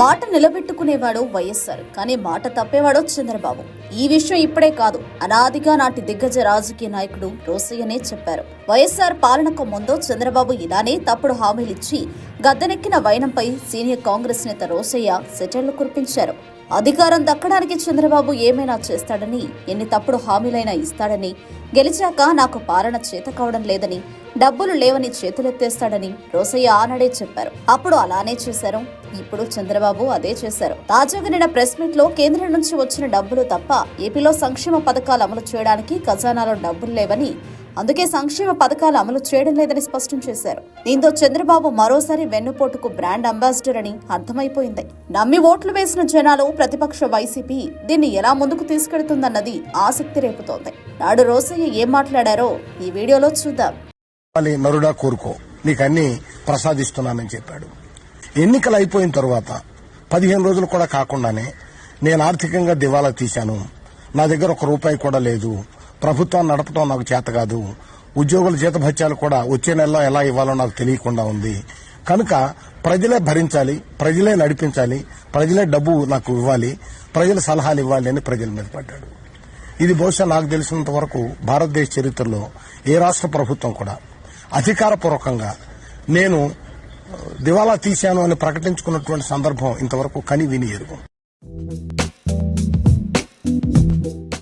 మాట నిలబెట్టుకునేవాడు వైఎస్ఆర్ కానీ మాట తప్పేవాడు చంద్రబాబు. ఈ విషయం ఇప్పుడే కాదు అనాదిగా నాటి దిగ్గజ రాజకీయ నాయకుడు రోసయ్యనే చెప్పారు. వైఎస్ఆర్ పాలనకు ముందు చంద్రబాబు ఇలానే తప్పుడు హామీలిచ్చి గద్దెనెక్కిన వైనంపై సీనియర్ కాంగ్రెస్ నేత రోసయ్య సెటర్లు కురిపించారు. అధికారం దక్కడానికి చంద్రబాబు ఏమైనా చేస్తాడని ఎన్ని తప్పుడు హామీలైనా ఇస్తాడని గెలిచాక నాకు పాలన చేత కావడం లేదని డబ్బులు లేవని చేతులెత్తేస్తాడని రోసయ్య ఆనాడే చెప్పారు. అప్పుడు అలానే చేశారు. ఇప్పుడు చంద్రబాబు అదే చేశారు. తాజాగా నిన్న ప్రెస్ మీట్లో కేంద్రం నుంచి వచ్చిన డబ్బులు తప్ప ఏపీలో సంక్షేమ పథకాలు అమలు చేయడానికి ఖజానాలో డబ్బులు లేవని అందుకే సంక్షేమ పథకాలు అమలు చేయడం లేదని స్పష్టం చేశారు. దీంతో చంద్రబాబు మరోసారి వెన్నుపోటుకు బ్రాండ్ అంబాసిడర్ అని అర్థమైపోయింది. నమ్మి ఓట్లు వేసిన జనాలు ప్రతిపక్ష వైసీపీ దీన్ని ఎలా ముందుకు తీసుకెడుతుందన్నది ఆసక్తి రేపుతోంది. నాడు రోసయ్య ఏం మాట్లాడారో ఈ వీడియోలో చూద్దాం. కావాలి నరుడా కోరుకో. నీకు అన్ని ప్రసాదిస్తున్నానని చెప్పాడు. ఎన్నికలు అయిపోయిన తర్వాత పదిహేను రోజులు కూడా కాకుండానే నేను ఆర్థికంగా దివాలా తీశాను. నా దగ్గర ఒక రూపాయి కూడా లేదు. ప్రభుత్వాన్ని నడపడం నాకు చేత కాదు. ఉద్యోగుల జీతభత్యాలు కూడా వచ్చే నెలలో ఎలా ఇవ్వాలో నాకు తెలియకుండా ఉంది. కనుక ప్రజలే భరించాలి ప్రజలే నడిపించాలి ప్రజలే డబ్బు నాకు ఇవ్వాలి ప్రజల సలహాలు ఇవ్వాలి అని ప్రజల మీద పడ్డాడు. ఇది బహుశా నాకు తెలిసినంత వరకు భారతదేశ చరిత్రలో ఏ రాష్ట్ర ప్రభుత్వం కూడా అధికారపూర్వకంగా నేను దివాలా తీశాను అని ప్రకటించుకున్నటువంటి సందర్భం ఇంతవరకు కని విని ఎరుగు